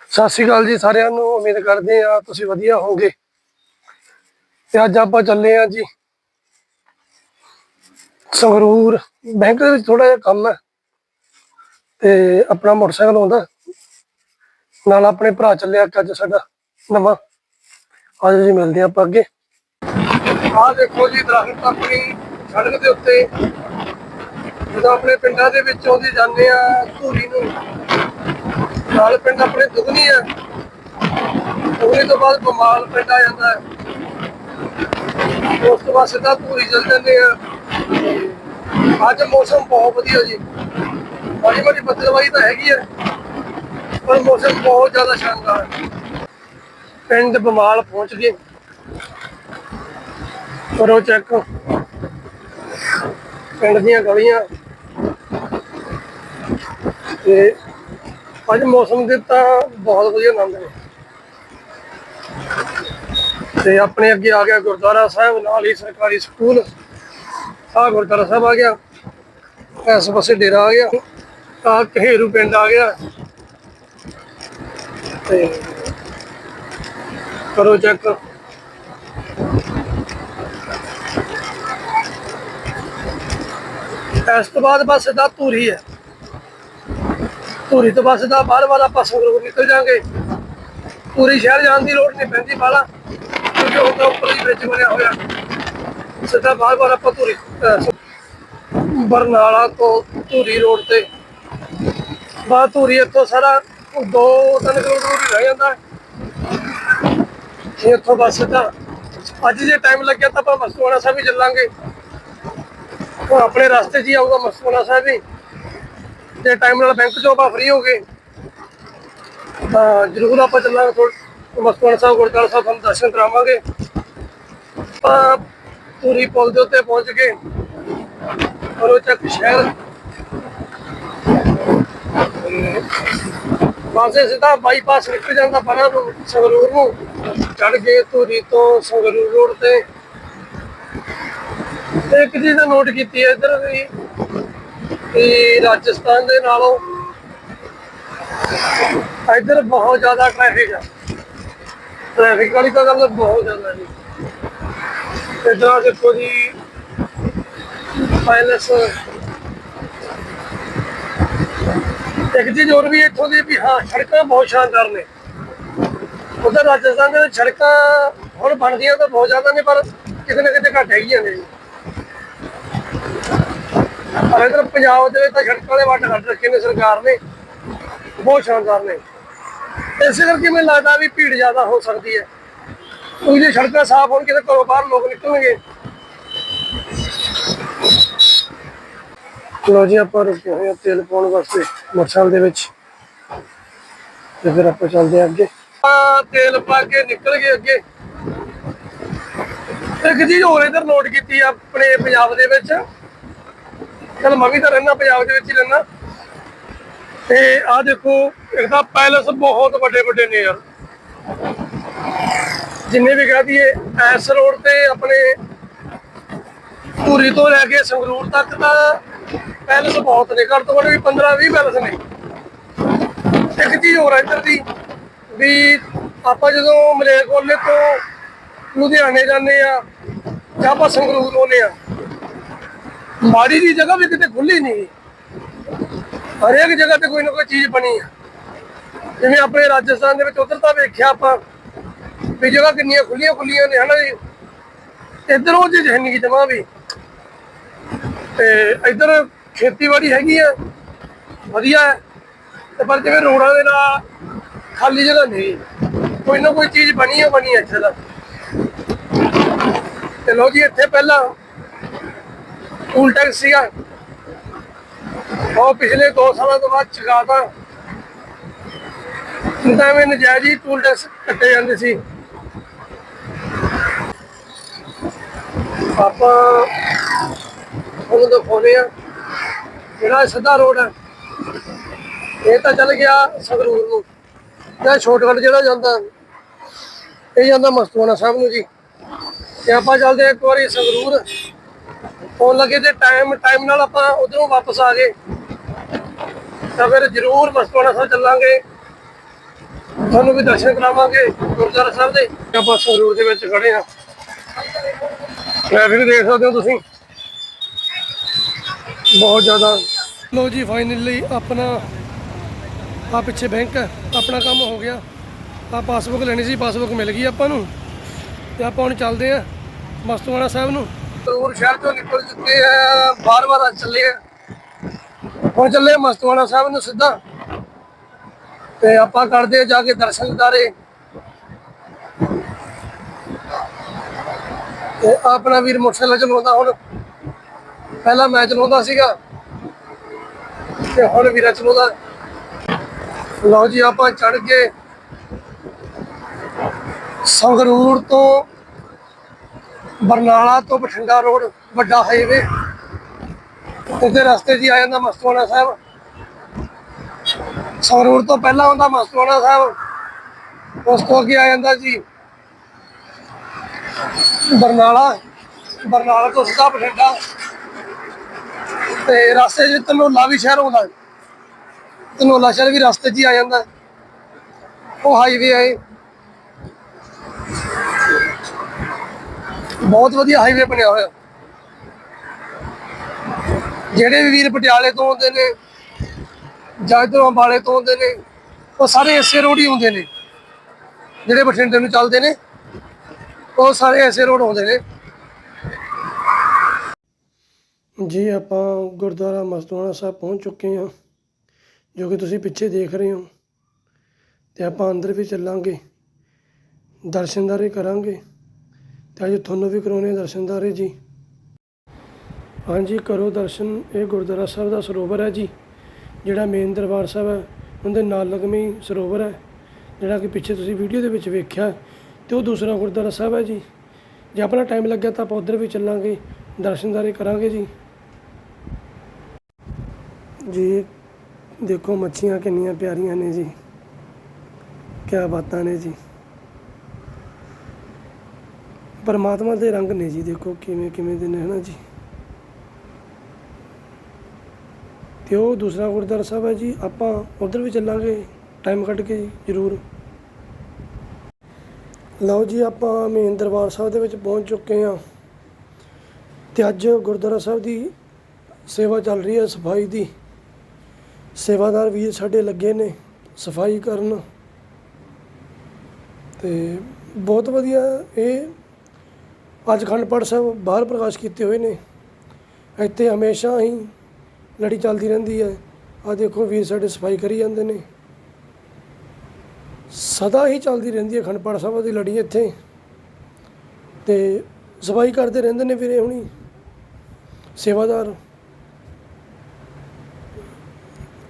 ਸਤਿ ਸ਼੍ਰੀ ਅਕਾਲ ਜੀ ਸਾਰਿਆਂ ਨੂੰ, ਉਮੀਦ ਕਰਦੇ ਆ ਤੁਸੀਂ ਵਧੀਆ ਹੋਵੋਗੇ। ਤੇ ਅੱਜ ਆਪਾਂ ਚੱਲੇ ਆ ਜੀ ਸੰਗਰੂਰ। ਬੈਂਕ ਦੇ ਵਿੱਚ ਥੋੜਾ ਜਿਹਾ ਕੰਮ ਹੈ ਤੇ ਆਪਣਾ ਮੋਟਰਸਾਈਕਲ ਆਉਂਦਾ। ਨਾਲ ਆਪਣੇ ਭਰਾ ਚੱਲਿਆ ਅੱਜ ਸਾਡਾ ਨਵਾਂ। ਅੱਜ ਜੀ, ਮਿਲਦੇ ਆਪਾਂ ਅੱਗੇ। ਆਹ ਦੇਖੋ ਜੀ, ਦਰਖਤ ਆਪਣੀ ਸੜਕ ਦੇ ਉੱਤੇ। ਜਦੋਂ ਆਪਣੇ ਪਿੰਡਾਂ ਦੇ ਵਿੱਚ ਆਉਂਦੇ ਜਾਂਦੇ ਆ ਧੂਰੀ ਨੂੰ। ਨਾਲ ਪਿੰਡ ਆਪਣੇ ਦੁਗਨੀ ਆ। ਦੁਗਨੀ ਤੋਂ ਬਾਅਦ ਬਮਾਲ ਪਿੰਡ ਆ ਜਾਂਦਾ ਹੈ। ਉਸ ਤੋਂ ਬਾਅਦ ਸਿੱਧਾ ਧੂਰੀ ਚੱਲ ਜਾਂਦੇ ਆ। ਅੱਜ ਮੌਸਮ ਬਹੁਤ ਵਧੀਆ ਜੀ। ਮਾੜੀ ਮਾੜੀ ਬੱਦਲਵਾਈ ਤਾਂ ਹੈਗੀ ਆ, ਪਰ ਮੌਸਮ ਬਹੁਤ ਜ਼ਿਆਦਾ ਸ਼ਾਨਦਾਰ। ਹੈ ਪਿੰਡ ਬਮਾਲ ਪਹੁੰਚ ਗਏ। ਕਰੋ ਚੈੱਕ। ਪਿੰਡ ਦੀਆਂ ਗਲੀਆਂ। ਤੇ ਅੱਜ ਮੌਸਮ ਦੇ ਤਾਂ ਬਹੁਤ ਵਧੀਆ ਆਨੰਦ ਨੇ। ਤੇ ਆਪਣੇ ਅੱਗੇ ਆ ਗਿਆ ਗੁਰਦੁਆਰਾ ਸਾਹਿਬ, ਨਾਲ ਹੀ ਸਰਕਾਰੀ ਸਕੂਲ। ਆ ਗੁਰਦੁਆਰਾ ਸਾਹਿਬ ਆ ਗਿਆ। ਇਸ ਪਾਸੇ ਡੇਰਾ ਆ ਗਿਆ। ਆ ਕਹੇਰੂ ਪਿੰਡ ਆ ਗਿਆ। ਤੇ ਕਰੋ ਚੈੱਕ। ਇਸ ਤੋਂ ਬਾਅਦ ਬਸ ਸਿੱਧਾ ਧੂਰੀ ਹੈ। ਧੂਰੀ ਤੋਂ ਬੱਸ ਦਾ ਬਾਰ ਬਾਹਰ ਆਪਾਂ ਸੰਗਰੂਰ ਨਿਕਲ ਜਾਾਂਗੇ। ਪੂਰੀ ਸ਼ਹਿਰ ਜਾਣ ਦੀ ਲੋੜ ਨਹੀਂ ਪੈਂਦੀ ਬਾਲਾ ਕਿਉਂਕਿ ਉਹ ਤਾਂ ਉੱਪਰ ਹੀ ਬ੍ਰਿਜ ਬਣਿਆ ਹੋਇਆ। ਸਿੱਧਾ ਬਾਹਰ ਬਾਹਰ ਆਪਾਂ ਧੂਰੀ ਬਰਨਾਲਾ ਤੋਂ ਧੂਰੀ ਰੋਡ ਤੇ। ਬਾਹਰ ਧੂਰੀ ਇੱਥੋਂ ਸਾਰਾ ਦੋ ਤਿੰਨ ਕਿਲੋਮੀਟਰ ਹੀ ਰਹਿ ਜਾਂਦਾ। ਹੈ ਇਹ ਇੱਥੋਂ ਬਸ ਸਿੱਧਾ ਅੱਜ ਜੇ ਟਾਈਮ ਲੱਗਿਆ ਤਾਂ ਆਪਾਂ ਮਸਤੂਆਣਾ ਸਾਹਿਬ ਵੀ ਚੱਲਾਂਗੇ। ਉਹ ਆਪਣੇ ਰਸਤੇ 'ਚ ਹੀ ਆਊਗਾ ਮਸਤੂਆਣਾ ਸਾਹਿਬ ਵੀ। ਤੇ ਟਾਈਮ ਨਾਲ ਬੈਂਕ 'ਚੋਂ ਆਪਾਂ ਫ੍ਰੀ ਹੋ ਗਏ। ਤਾਂ ਜ਼ਰੂਰ ਆਪਾਂ ਚੱਲਾਂਗੇ ਥੋੜਾ ਸਾਹਿਬ, ਗੁਰਦੁਆਰਾ ਸਾਹਿਬ, ਤੁਹਾਨੂੰ ਦਰਸ਼ਨ ਕਰਾਵਾਂਗੇ। ਆਪਾਂ ਪੂਰੀ ਪੁਲ ਦੇ ਉੱਤੇ ਪਹੁੰਚ ਗਏ। ਕਰੋ ਚੱਕ ਸ਼ਹਿਰ। ਪਾਸੇ ਸਿੱਧਾ ਬਾਈਪਾਸ ਨਿਕਲ ਜਾਂਦਾ ਪਰਾਂ ਨੂੰ, ਸੰਗਰੂਰ ਨੂੰ। ਚੜ ਗਏ ਧੂਰੀ ਤੋਂ ਸੰਗਰੂਰ ਰੋਡ ਤੇ। ਇੱਕ ਚੀਜ਼ ਨੋਟ ਕੀਤੀ ਹੈ, ਇੱਧਰ ਵੀ ਕਿ ਰਾਜਸਥਾਨ ਦੇ ਨਾਲੋਂ ਇੱਧਰ ਬਹੁਤ ਜ਼ਿਆਦਾ ਟ੍ਰੈਫਿਕ ਹੈ ਟ੍ਰੈਫਿਕ ਵਾਲੀ ਤਾਂ ਗੱਲ ਬਹੁਤ ਜ਼ਿਆਦਾ ਜੀ। ਇੱਧਰ ਦੇਖੋ ਜੀ ਪੈਲਸ ਇੱਕ ਚੀਜ਼ ਹੋਰ ਵੀ ਇੱਥੋਂ ਦੀ ਵੀ ਹਾਂ, ਸੜਕਾਂ ਬਹੁਤ ਸ਼ਾਨਦਾਰ ਨੇ। ਉਧਰ ਰਾਜਸਥਾਨ ਦੇ ਸੜਕਾਂ ਹੁਣ ਬਣਦੀਆਂ ਤਾਂ ਬਹੁਤ ਜ਼ਿਆਦਾ ਨੇ, ਪਰ ਕਿਤੇ ਨਾ ਕਿਤੇ ਘੱਟ ਹੈਗੀਆਂ ਨੇ ਜੀ। ਇਧਰ ਪੰਜਾਬ ਦੇ ਵਿੱਚ ਤਾਂ ਸੜਕਾਂ ਵਾਲੇ ਵੱਟ ਕੱਢ ਰੱਖੇ ਨੇ ਸਰਕਾਰ ਨੇ। ਬਹੁਤ ਸ਼ਾਨਦਾਰ ਨੇ। ਇਸੇ ਕਰਕੇ ਮੈਨੂੰ ਲੱਗਦਾ ਵੀ ਭੀੜ ਜ਼ਿਆਦਾ ਹੋ ਸਕਦੀ ਹੈ। ਕਿਉਂਕਿ ਜੇ ਸੜਕਾਂ ਸਾਫ਼ ਹੋਣਗੇ ਤਾਂ ਘਰੋਂ ਬਾਹਰ ਲੋਕ ਨਿਕਲਣਗੇ। ਲੋ ਜੀ, ਆਪਾਂ ਰੁਕੇ ਹੋਏ ਹਾਂ ਤੇਲ ਪਾਉਣ ਵਾਸਤੇ ਮੋਟਰਸਾਈਕਲ ਦੇ ਵਿੱਚ। ਤੇ ਫਿਰ ਆਪਾਂ ਚੱਲਦੇ ਹਾਂ ਅੱਗੇ। ਆ ਤੇਲ ਪਾ ਕੇ ਨਿਕਲ ਗਏ ਅੱਗੇ। ਇੱਕ ਚੀਜ਼ ਹੋਰ ਇਧਰ ਨੋਟ ਕੀਤੀ ਆ, ਆਪਣੇ ਪੰਜਾਬ ਦੇ ਵਿੱਚ। ਚਲ ਮੈਂ ਵੀ ਤਾਂ ਰਹਿਣਾ ਪੰਜਾਬ ਦੇ ਵਿੱਚ ਹੀ ਰਹਿਣਾ ਤੇ ਆ ਦੇਖੋ, ਇੱਕ ਤਾਂ ਪੈਲਸ ਬਹੁਤ ਵੱਡੇ ਵੱਡੇ ਨੇ ਯਾਰ। ਜਿੰਨੇ ਵੀ ਕਹਿ ਦਈਏ, ਐਸ ਰੋਡ ਤੇ ਆਪਣੇ ਧੂਰੀ ਤੋਂ ਲੈ ਕੇ ਸੰਗਰੂਰ ਤੱਕ ਤਾਂ ਪੈਲਸ ਬਹੁਤ ਨੇ। ਘੱਟ ਤੋਂ ਘੱਟ ਵੀ 15 20 ਪੈਲਸ ਨੇ। ਇੱਕ ਚੀਜ਼ ਹੋਰ ਆ ਇੱਧਰ ਦੀ, ਵੀ ਆਪਾਂ ਜਦੋਂ ਮਲੇਰਕੋਟਲੇ ਤੋਂ ਲੁਧਿਆਣੇ ਜਾਂਦੇ ਆ ਜਾਂ ਆਪਾਂ ਸੰਗਰੂਰ ਆਉਂਦੇ ਆ ਮਾੜੀ ਦੀ ਜਗ੍ਹਾ ਵੀ ਕਿਤੇ ਖੁੱਲੀ ਨਹੀਂ। ਹਰੇਕ ਜਗ੍ਹਾ ਤੇ ਕੋਈ ਨਾ ਕੋਈ ਚੀਜ਼ ਬਣੀ ਆ। ਜਿਵੇਂ ਆਪਣੇ ਰਾਜਸਥਾਨ ਦੇ ਵਿੱਚ ਉਧਰ ਤਾਂ ਵੇਖਿਆ ਆਪਾਂ ਵੀ ਜਗ੍ਹਾ ਕਿੰਨੀਆਂ ਖੁੱਲੀਆਂ ਖੁੱਲੀਆਂ ਨੇ, ਹਨਾ ਜੀ? ਇੱਧਰ ਉਹ ਚੀਜ਼ ਹੈ ਨਹੀਂ ਜਮਾ ਵੀ। ਤੇ ਇੱਧਰ ਖੇਤੀਬਾੜੀ ਹੈਗੀ ਆ, ਵਧੀਆ ਤੇ ਪਰ ਜਿਵੇਂ ਰੋਡਾਂ ਦੇ ਨਾਲ ਖਾਲੀ ਜਗ੍ਹਾ ਨਹੀਂ। ਕੋਈ ਨਾ ਕੋਈ ਚੀਜ਼ ਬਣੀ ਆ ਬਣੀ ਆ ਇੱਥੇ ਦਾ ਤੇ ਲੋ ਜੀ, ਇੱਥੇ ਪਹਿਲਾਂ ਟੂਲ ਟੈਕਸ ਸੀਗਾ। ਉਹ ਪਿਛਲੇ 2 ਸਾਲਾਂ ਤੋਂ ਬਾਅਦ ਚੁਕਾਤਾ। ਤਾਂ ਐਵੇਂ ਨਜਾਇਜ਼ ਹੀ ਟੂਲ ਟੈਕਸ ਕੱਟੇ ਜਾਂਦੇ ਸੀ। ਆਪਾਂ ਉਹਨੂੰ ਦਿਖਾਉਂਦੇ ਆ। ਜਿਹੜਾ ਸਿੱਧਾ ਰੋਡ ਹੈ ਇਹ ਤਾਂ ਚੱਲ ਗਿਆ ਸੰਗਰੂਰ ਨੂੰ। ਇਹ ਸ਼ਾਰਟਕਟ ਜਿਹੜਾ ਜਾਂਦਾ, ਇਹ ਜਾਂਦਾ ਮਸਤੂਆਣਾ ਸਾਹਿਬ ਨੂੰ ਜੀ। ਤੇ ਆਪਾਂ ਚੱਲਦੇ ਹਾਂ ਇੱਕ ਵਾਰੀ ਸੰਗਰੂਰ। ਆਉਣ ਲੱਗੇ ਤੇ ਟਾਈਮ ਟਾਈਮ ਨਾਲ ਆਪਾਂ ਉਧਰੋਂ ਵਾਪਸ ਆ ਗਏ। ਤਾਂ ਫਿਰ ਜ਼ਰੂਰ ਮਸਤੂਆਣਾ ਸਾਹਿਬ ਚੱਲਾਂਗੇ। ਤੁਹਾਨੂੰ ਵੀ ਦਰਸ਼ਨ ਕਰਾਵਾਂਗੇ ਗੁਰਦੁਆਰਾ ਸਾਹਿਬ ਦੇ। ਆਪਾਂ ਸੰਗਰੂਰ ਦੇ ਵਿੱਚ ਖੜੇ ਆ। ਟ੍ਰੈਫਿਕ ਦੇਖ ਸਕਦੇ ਹੋ ਤੁਸੀਂ। ਬਹੁਤ ਜ਼ਿਆਦਾ। ਲੋ ਜੀ ਫਾਈਨਲੀ ਆਪਣਾ ਆ ਪਿੱਛੇ ਬੈਂਕ ਆਪਣਾ ਕੰਮ ਹੋ ਗਿਆ। ਆ ਪਾਸਬੁੱਕ ਲੈਣੀ ਸੀ ਪਾਸਬੁੱਕ ਮਿਲ ਗਈ ਆਪਾਂ ਨੂੰ। ਤੇ ਆਪਾਂ ਹੁਣ ਚੱਲਦੇ ਆ ਮਸਤੂਆਣਾ ਸਾਹਿਬ ਨੂੰ। ਸੰਗਰੂਰ ਸ਼ਹਿਰ ਤੋਂ ਨਿਕਲ ਚੁੱਕੇ ਆ ਬਾਰ ਬਾਰ ਚੱਲੇ ਹੁਣ ਚੱਲੇ ਆ ਸਾਹਿਬ ਨੂੰ ਸਿੱਧਾ। ਤੇ ਆਪਾਂ ਕਰਦੇ ਜਾ ਕੇ ਦਰਸ਼ਨ ਦਿਦਾਰੇ ਤੇ ਆਪਣਾ ਵੀਰ ਮੋਟਰਸਾਈਕਲ ਚਲਾਉਂਦਾ ਹੁਣ। ਪਹਿਲਾਂ ਮੈਂ ਚਲਾਉਂਦਾ ਸੀਗਾ। ਤੇ ਹੁਣ ਵੀਰਾ ਚਲਾਉਂਦਾ। ਲਓ ਜੀ, ਆਪਾਂ ਚੜ ਕੇ ਸੰਗਰੂਰ ਤੋਂ ਬਰਨਾਲਾ ਤੋਂ ਬਠਿੰਡਾ ਰੋਡ ਵੱਡਾ ਹਾਈਵੇ ਉਹਦੇ ਰਸਤੇ 'ਚ ਹੀ ਆ ਜਾਂਦਾ ਮਸਤੂਆਣਾ ਸਾਹਿਬ। ਸੰਗਰੂਰ ਤੋਂ ਪਹਿਲਾਂ ਆਉਂਦਾ ਮਸਤੂਆਣਾ ਸਾਹਿਬ। ਉਸ ਤੋਂ ਅੱਗੇ ਆ ਜਾਂਦਾ ਜੀ ਬਰਨਾਲਾ। ਬਰਨਾਲਾ ਤੋਂ ਸਿੱਧਾ ਬਠਿੰਡਾ। ਤੇ ਰਸਤੇ 'ਚ ਧਨੌਲਾ ਵੀ ਸ਼ਹਿਰ ਆਉਂਦਾ। ਧਨੌਲਾ ਸ਼ਹਿਰ ਵੀ ਰਸਤੇ 'ਚ ਹੀ ਆ ਜਾਂਦਾ। ਉਹ ਹਾਈਵੇ ਆਏ ਬਹੁਤ ਵਧੀਆ ਹਾਈਵੇ ਬਣਿਆ ਹੋਇਆ। ਜਿਹੜੇ ਵੀ ਵੀਰ ਪਟਿਆਲੇ ਤੋਂ ਆਉਂਦੇ ਨੇ, ਜਾਂ ਇੱਧਰੋਂ ਅੰਬਾਲੇ ਤੋਂ ਆਉਂਦੇ ਨੇ, ਉਹ ਸਾਰੇ ਐਸੇ ਰੋਡ ਹੀ ਆਉਂਦੇ ਨੇ। ਜਿਹੜੇ ਬਠਿੰਡੇ ਨੂੰ ਚੱਲਦੇ ਨੇ, ਉਹ ਸਾਰੇ ਐਸੇ ਰੋਡ ਆਉਂਦੇ ਨੇ। ਜੀ, ਆਪਾਂ ਗੁਰਦੁਆਰਾ ਮਸਤੂਆਣਾ ਸਾਹਿਬ ਪਹੁੰਚ ਚੁੱਕੇ ਹਾਂ, ਜੋ ਕਿ ਤੁਸੀਂ ਪਿੱਛੇ ਦੇਖ ਰਹੇ ਹੋ। ਤੇ ਆਪਾਂ ਅੰਦਰ ਵੀ ਚੱਲਾਂਗੇ ਦਰਸ਼ਨਦਾਰੇ ਕਰਾਂਗੇ। ਤੇ ਅੱਜ ਤੁਹਾਨੂੰ ਵੀ ਕਰਾਉਣੇ ਆ ਦਰਸ਼ਨਦਾਰੇ ਜੀ। ਹਾਂਜੀ, ਕਰੋ ਦਰਸ਼ਨ। ਇਹ ਗੁਰਦੁਆਰਾ ਸਾਹਿਬ ਦਾ ਸਰੋਵਰ ਹੈ ਜੀ। ਜਿਹੜਾ ਮੇਨ ਦਰਬਾਰ ਸਾਹਿਬ ਹੈ, ਉਹਦੇ ਨਾਲ ਲਗਮੀ ਸਰੋਵਰ ਹੈ। ਜਿਹੜਾ ਕਿ ਪਿੱਛੇ ਤੁਸੀਂ ਵੀਡੀਓ ਦੇ ਵਿੱਚ ਵੇਖਿਆ, ਤੇ ਉਹ ਦੂਸਰਾ ਗੁਰਦੁਆਰਾ ਸਾਹਿਬ ਹੈ ਜੀ। ਜੇ ਆਪਣਾ ਟਾਈਮ ਲੱਗਿਆ ਤਾਂ ਆਪਾਂ ਉਧਰ ਵੀ ਚੱਲਾਂਗੇ ਦਰਸ਼ਨਦਾਰੇ ਕਰਾਂਗੇ ਜੀ। ਜੀ, ਦੇਖੋ ਮੱਛੀਆਂ ਕਿੰਨੀਆਂ ਪਿਆਰੀਆਂ ਨੇ ਜੀ। ਕਿਆ ਬਾਤਾਂ ਨੇ ਜੀ। ਪਰਮਾਤਮਾ ਦੇ ਰੰਗ ਨੇ ਜੀ, ਦੇਖੋ ਕਿਵੇਂ ਕਿਵੇਂ ਦੇ ਨੇ, ਹਨਾ ਜੀ। ਤੇ ਉਹ ਦੂਸਰਾ ਗੁਰਦੁਆਰਾ ਸਾਹਿਬ ਹੈ ਜੀ, ਆਪਾਂ ਉਧਰ ਵੀ ਚੱਲਾਂਗੇ ਟਾਈਮ ਕੱਢ ਕੇ ਜੀ, ਜ਼ਰੂਰ। ਲਓ ਜੀ, ਆਪਾਂ ਮੇਨ ਦਰਬਾਰ ਸਾਹਿਬ ਦੇ ਵਿੱਚ ਪਹੁੰਚ ਚੁੱਕੇ ਹਾਂ। ਤੇ ਅੱਜ ਗੁਰਦੁਆਰਾ ਸਾਹਿਬ ਦੀ ਸੇਵਾ ਚੱਲ ਰਹੀ ਹੈ, ਸਫ਼ਾਈ ਦੀ। ਸੇਵਾਦਾਰ ਵੀਰ ਸਾਡੇ ਲੱਗੇ ਨੇ, ਸਫ਼ਾਈ ਕਰਨ। ਤੇ ਬਹੁਤ ਵਧੀਆ ਇਹ ਅੱਜ ਅਖੰਡ ਪਾਠ ਸਾਹਿਬ ਬਾਹਰ ਪ੍ਰਕਾਸ਼ ਕੀਤੇ ਹੋਏ ਨੇ। ਇੱਥੇ ਹਮੇਸ਼ਾ ਹੀ ਲੜੀ ਚੱਲਦੀ ਰਹਿੰਦੀ ਹੈ। ਆ ਦੇਖੋ ਵੀਰ ਸਾਡੇ ਸਫ਼ਾਈ ਕਰੀ ਜਾਂਦੇ ਨੇ। ਸਦਾ ਹੀ ਚੱਲਦੀ ਰਹਿੰਦੀ ਹੈ ਅਖੰਡ ਪਾਠ ਸਾਹਿਬ ਦੀ ਲੜੀ ਇੱਥੇ। ਤੇ ਸਫ਼ਾਈ ਕਰਦੇ ਰਹਿੰਦੇ ਨੇ ਵੀਰੇ ਹੁਣੀ। ਸੇਵਾਦਾਰ।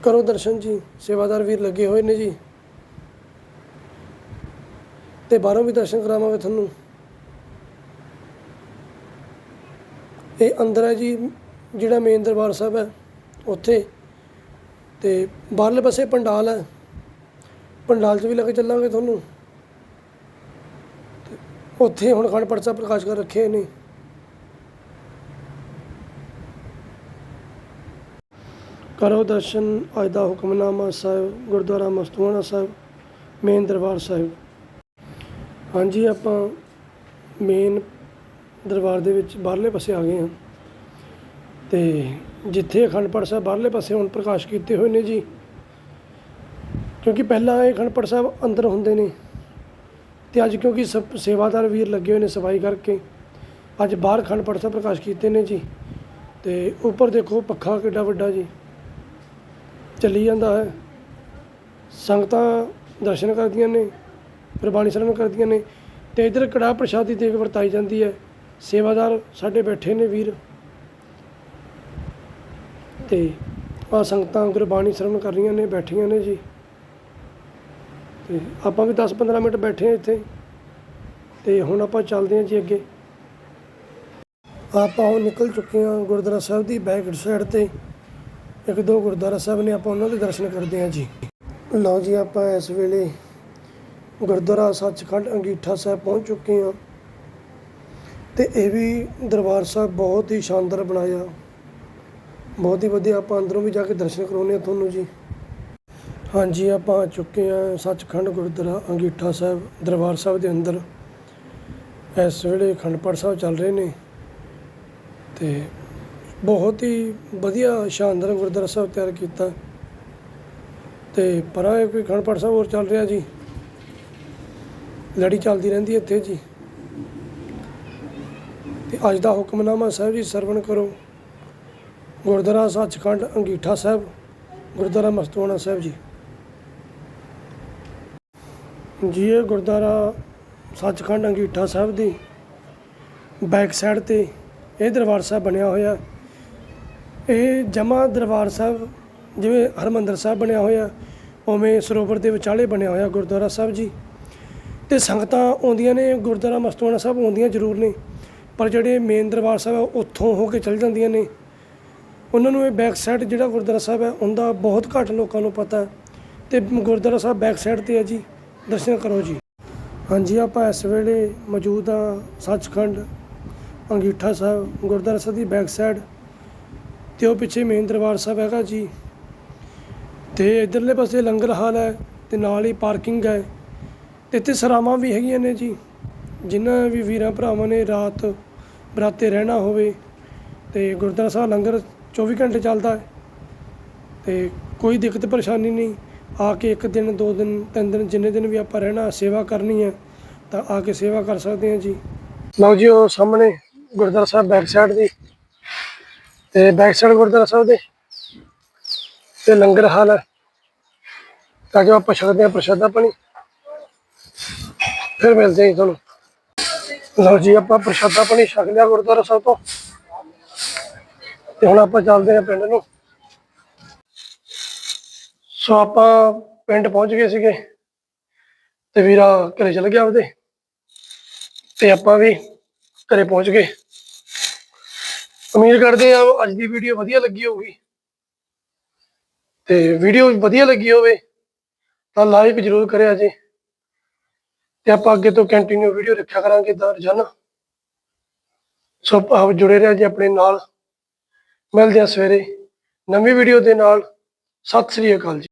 ਕਰੋ ਦਰਸ਼ਨ ਜੀ, ਸੇਵਾਦਾਰ ਵੀਰ ਲੱਗੇ ਹੋਏ ਨੇ ਜੀ। ਤੇ ਬਾਹਰੋਂ ਵੀ ਦਰਸ਼ਨ ਕਰਾਵਾਂਗੇ ਤੁਹਾਨੂੰ। ਇਹ ਅੰਦਰ ਹੈ ਜੀ, ਜਿਹੜਾ ਮੇਨ ਦਰਬਾਰ ਸਾਹਿਬ ਹੈ, ਉੱਥੇ। ਤੇ ਬਾਹਰਲੇ ਪਾਸੇ ਪੰਡਾਲ ਹੈ। ਪੰਡਾਲ 'ਚ ਵੀ ਲੈ ਕੇ ਚੱਲਾਂਗੇ ਤੁਹਾਨੂੰ। ਉੱਥੇ ਹੁਣ ਖੰਡ ਪਾਠ ਸਾਹਿਬ ਪ੍ਰਕਾਸ਼ ਕਰ ਰੱਖੇ ਨੇ ਕਰੋ ਦਰਸ਼ਨ, ਅੱਜ ਦਾ ਹੁਕਮਨਾਮਾ ਸਾਹਿਬ, ਗੁਰਦੁਆਰਾ ਮਸਤੂਆਣਾ ਸਾਹਿਬ ਮੇਨ ਦਰਬਾਰ ਸਾਹਿਬ। ਹਾਂਜੀ, ਆਪਾਂ ਮੇਨ ਦਰਬਾਰ ਦੇ ਵਿੱਚ ਬਾਹਰਲੇ ਪਾਸੇ ਆ ਗਏ ਹਾਂ। ਤੇ ਜਿੱਥੇ ਅਖੰਡ ਪਾਠ ਸਾਹਿਬ ਬਾਹਰਲੇ ਪਾਸੇ ਹੁਣ ਪ੍ਰਕਾਸ਼ ਕੀਤੇ ਹੋਏ ਨੇ ਜੀ, ਕਿਉਂਕਿ ਪਹਿਲਾਂ ਇਹ ਅਖੰਡ ਪਾਠ ਸਾਹਿਬ ਅੰਦਰ ਹੁੰਦੇ ਨੇ ਤੇ ਅੱਜ ਕਿਉਂਕਿ ਸਭ ਸੇਵਾਦਾਰ ਵੀਰ ਲੱਗੇ ਹੋਏ ਨੇ ਸਫ਼ਾਈ ਕਰਕੇ, ਅੱਜ ਬਾਹਰ ਅਖੰਡ ਪਾਠ ਸਾਹਿਬ ਪ੍ਰਕਾਸ਼ ਕੀਤੇ ਨੇ ਜੀ। ਤੇ ਉੱਪਰ ਦੇਖੋ ਪੱਖਾ ਕਿੱਡਾ ਵੱਡਾ ਜੀ, ਚੱਲੀ ਜਾਂਦਾ ਹੈ। ਸੰਗਤਾਂ ਦਰਸ਼ਨ ਕਰਦੀਆਂ ਨੇ ਫਿਰ ਬਾਣੀ ਸਰਵਣ ਕਰਦੀਆਂ ਨੇ ਤੇ ਇਧਰ ਕੜਾਹ ਪ੍ਰਸ਼ਾਦੀ ਦੇਗ ਵਰਤਾਈ ਜਾਂਦੀ ਹੈ। ਸੇਵਾਦਾਰ ਸਾਡੇ ਬੈਠੇ ਨੇ ਵੀਰ। ਤੇ ਆ ਸੰਗਤਾਂ ਗੁਰਬਾਣੀ ਸਰਵਣ ਕਰ ਰਹੀਆਂ ਨੇ, ਬੈਠੀਆਂ ਨੇ ਜੀ। ਤੇ ਆਪਾਂ ਵੀ 10-15 ਮਿੰਟ ਬੈਠੇ ਹਾਂ ਇੱਥੇ। ਤੇ ਹੁਣ ਆਪਾਂ ਚੱਲਦੇ ਹਾਂ ਜੀ ਅੱਗੇ। ਆਪਾਂ ਹੁਣ ਨਿਕਲ ਚੁੱਕੇ ਹਾਂ ਗੁਰਦੁਆਰਾ ਸਾਹਿਬ ਦੀ ਬੈਕ ਸਾਈਡ ਤੇ। ਇੱਕ ਦੋ ਗੁਰਦੁਆਰਾ ਸਾਹਿਬ ਨੇ ਆਪਾਂ ਉਹਨਾਂ ਦੇ ਦਰਸ਼ਨ ਕਰਦੇ ਹਾਂ ਜੀ। ਲਓ ਜੀ ਆਪਾਂ ਇਸ ਵੇਲੇ ਗੁਰਦੁਆਰਾ ਸੱਚਖੰਡ ਅੰਗੀਠਾ ਸਾਹਿਬ ਪਹੁੰਚ ਚੁੱਕੇ ਹਾਂ ਅਤੇ ਇਹ ਵੀ ਦਰਬਾਰ ਸਾਹਿਬ ਬਹੁਤ ਹੀ ਸ਼ਾਨਦਾਰ ਬਣਾਇਆ। ਬਹੁਤ ਹੀ ਵਧੀਆ, ਆਪਾਂ ਅੰਦਰੋਂ ਵੀ ਜਾ ਕੇ ਦਰਸ਼ਨ ਕਰਾਉਂਦੇ ਹਾਂ ਤੁਹਾਨੂੰ ਜੀ। ਹਾਂਜੀ, ਆਪਾਂ ਆ ਚੁੱਕੇ ਹਾਂ ਸੱਚਖੰਡ ਗੁਰਦੁਆਰਾ ਅੰਗੀਠਾ ਸਾਹਿਬ, ਦਰਬਾਰ ਸਾਹਿਬ ਦੇ ਅੰਦਰ। ਇਸ ਵੇਲੇ ਅਖੰਡ ਪਾਠ ਸਾਹਿਬ ਚੱਲ ਰਹੇ ਨੇ ਤੇ ਬਹੁਤ ਹੀ ਵਧੀਆ, ਸ਼ਾਨਦਾਰ ਗੁਰਦੁਆਰਾ ਸਾਹਿਬ ਤਿਆਰ ਕੀਤਾ। ਤੇ ਪਰਾਂ ਕੋਈ ਅਖੰਡ ਪਾਠ ਸਾਹਿਬ ਹੋਰ ਚੱਲ ਰਿਹਾ ਜੀ? ਲੜੀ ਚੱਲਦੀ ਰਹਿੰਦੀ ਇੱਥੇ ਜੀ। ਤੇ ਅੱਜ ਦਾ ਹੁਕਮਨਾਮਾ ਸਾਹਿਬ ਜੀ ਸਰਵਣ ਕਰੋ। ਗੁਰਦੁਆਰਾ ਸੱਚਖੰਡ ਅੰਗੀਠਾ ਸਾਹਿਬ, ਗੁਰਦੁਆਰਾ ਮਸਤੂਆਣਾ ਸਾਹਿਬ ਜੀ। ਜੀ ਇਹ ਗੁਰਦੁਆਰਾ ਸੱਚਖੰਡ ਅੰਗੀਠਾ ਸਾਹਿਬ ਦੀ ਬੈਕ ਸਾਈਡ ਤੇ ਇਹ ਦਰਬਾਰ ਸਾਹਿਬ ਬਣਿਆ ਹੋਇਆ। ਇਹ ਜਮਾ ਦਰਬਾਰ ਸਾਹਿਬ ਜਿਵੇਂ ਹਰਮੰਦਰ ਸਾਹਿਬ ਬਣਿਆ ਹੋਇਆ, ਉਵੇਂ ਸਰੋਵਰ ਦੇ ਵਿਚਾਲੇ ਬਣਿਆ ਹੋਇਆ ਗੁਰਦੁਆਰਾ ਸਾਹਿਬ ਜੀ। ਤੇ ਸੰਗਤਾਂ ਆਉਂਦੀਆਂ ਨੇ, ਗੁਰਦੁਆਰਾ ਮਸਤੂਆਣਾ ਸਾਹਿਬ ਆਉਂਦੀਆਂ ਜ਼ਰੂਰ ਨੇ। ਪਰ ਜਿਹੜੇ ਮੇਨ ਦਰਬਾਰ ਸਾਹਿਬ ਹੈ ਉੱਥੋਂ ਹੋ ਕੇ ਚੱਲ ਜਾਂਦੀਆਂ ਨੇ। ਉਹਨਾਂ ਨੂੰ ਇਹ ਬੈਕ ਸਾਈਡ ਜਿਹੜਾ ਗੁਰਦੁਆਰਾ ਸਾਹਿਬ ਹੈ ਉਹਦਾ ਬਹੁਤ ਘੱਟ ਲੋਕਾਂ ਨੂੰ ਪਤਾ। ਹੈ ਤੇ ਗੁਰਦੁਆਰਾ ਸਾਹਿਬ ਬੈਕ ਸਾਈਡ ਤੇ ਹੈ ਜੀ। ਦਰਸ਼ਨ ਕਰੋ ਜੀ। ਹਾਂਜੀ, ਆਪਾਂ ਇਸ ਵੇਲੇ ਮੌਜੂਦ ਹਾਂ ਸੱਚਖੰਡ ਅੰਗੀਠਾ ਸਾਹਿਬ, ਗੁਰਦੁਆਰਾ ਸਾਹਿਬ ਦੀ ਬੈਕ ਸਾਈਡ ਤੇ ਉਹ ਪਿੱਛੇ ਮੇਨ ਦਰਬਾਰ ਸਾਹਿਬ ਹੈਗਾ ਜੀ। ਤੇ ਇਧਰਲੇ ਪਾਸੇ ਲੰਗਰ ਹਾਲ ਹੈ ਤੇ ਨਾਲ ਹੀ ਪਾਰਕਿੰਗ ਹੈ। ਤੇ ਇੱਥੇ ਸਰਾਵਾਂ ਵੀ ਹੈਗੀਆਂ ਨੇ ਜੀ। ਜਿਨ੍ਹਾਂ ਵੀ ਵੀਰਾਂ ਭਰਾਵਾਂ ਨੇ ਰਾਤ ਬਰਾਤੇ ਰਹਿਣਾ ਹੋਵੇ ਤੇ ਗੁਰਦੁਆਰਾ ਸਾਹਿਬ ਲੰਗਰ 24 ਘੰਟੇ ਚੱਲਦਾ ਹੈ ਤੇ ਕੋਈ ਦਿੱਕਤ ਪਰੇਸ਼ਾਨੀ ਨਹੀਂ, ਆ ਕੇ ਇੱਕ ਦਿਨ, ਦੋ ਦਿਨ, ਤਿੰਨ ਦਿਨ ਜਿੰਨੇ ਦਿਨ ਵੀ ਆਪਾਂ ਰਹਿਣਾ, ਸੇਵਾ ਕਰਨੀ ਹੈ, ਤਾਂ ਆ ਕੇ ਸੇਵਾ ਕਰ ਸਕਦੇ ਹਾਂ ਜੀ। ਲਓ ਜੀ, ਉਹ ਸਾਹਮਣੇ ਗੁਰਦੁਆਰਾ ਸਾਹਿਬ ਬੈਕ ਸਾਈਡ ਦੀ ਤੇ ਬੈਕ ਸਾਈਡ ਗੁਰਦੁਆਰਾ ਸਾਹਿਬ ਦੇ ਤੇ ਲੰਗਰ ਹਾਲ ਹੈ। ਤਾਂ ਜੋ ਆਪਾਂ ਛਕਦੇ ਹਾਂ ਪ੍ਰਸ਼ਾਦਾ ਪਾਣੀ, ਫਿਰ ਮਿਲਦੇ ਹਾਂ ਜੀ ਤੁਹਾਨੂੰ। ਲਓ ਜੀ, ਆਪਾਂ ਪ੍ਰਸ਼ਾਦਾ ਪਾਣੀ ਛਕ ਲਿਆ ਗੁਰਦੁਆਰਾ ਸਾਹਿਬ ਤੋਂ। ਤੇ ਹੁਣ ਆਪਾਂ ਚੱਲਦੇ ਹਾਂ ਪਿੰਡ ਨੂੰ। ਸੋ ਆਪਾਂ ਪਿੰਡ ਪਹੁੰਚ ਗਏ ਸੀਗੇ। ਤੇ ਵੀਰਾ ਘਰੇ ਚਲ ਗਿਆ ਉਹਦੇ ਤੇ ਆਪਾਂ ਵੀ ਘਰੇ ਪਹੁੰਚ ਗਏ। ਉਮੀਦ ਕਰਦੇ ਆ ਅੱਜ ਦੀ ਵੀਡੀਓ ਵਧੀਆ ਲੱਗੀ ਹੋਊਗੀ। ਤੇ ਵੀਡੀਓ ਵਧੀਆ ਲੱਗੀ ਹੋਵੇ ਤਾਂ ਲਾਈਕ ਜ਼ਰੂਰ ਕਰਿਆ ਜੀ। ਤੇ ਆਪਾਂ ਅੱਗੇ ਤੋਂ ਕੰਟੀਨਿਊ ਵੀਡੀਓ ਰੱਖਿਆ ਕਰਾਂਗੇ ਦਾ ਰੋਜ਼ਾਨਾ। ਸੋ ਆਪ ਜੁੜੇ ਰਹੋ ਜੀ ਆਪਣੇ ਨਾਲ। ਮਿਲਦੇ ਆ ਸਵੇਰੇ। ਨਵੀਂ ਵੀਡੀਓ ਦੇ ਨਾਲ। ਸਤਿ ਸ੍ਰੀ ਅਕਾਲ ਜੀ।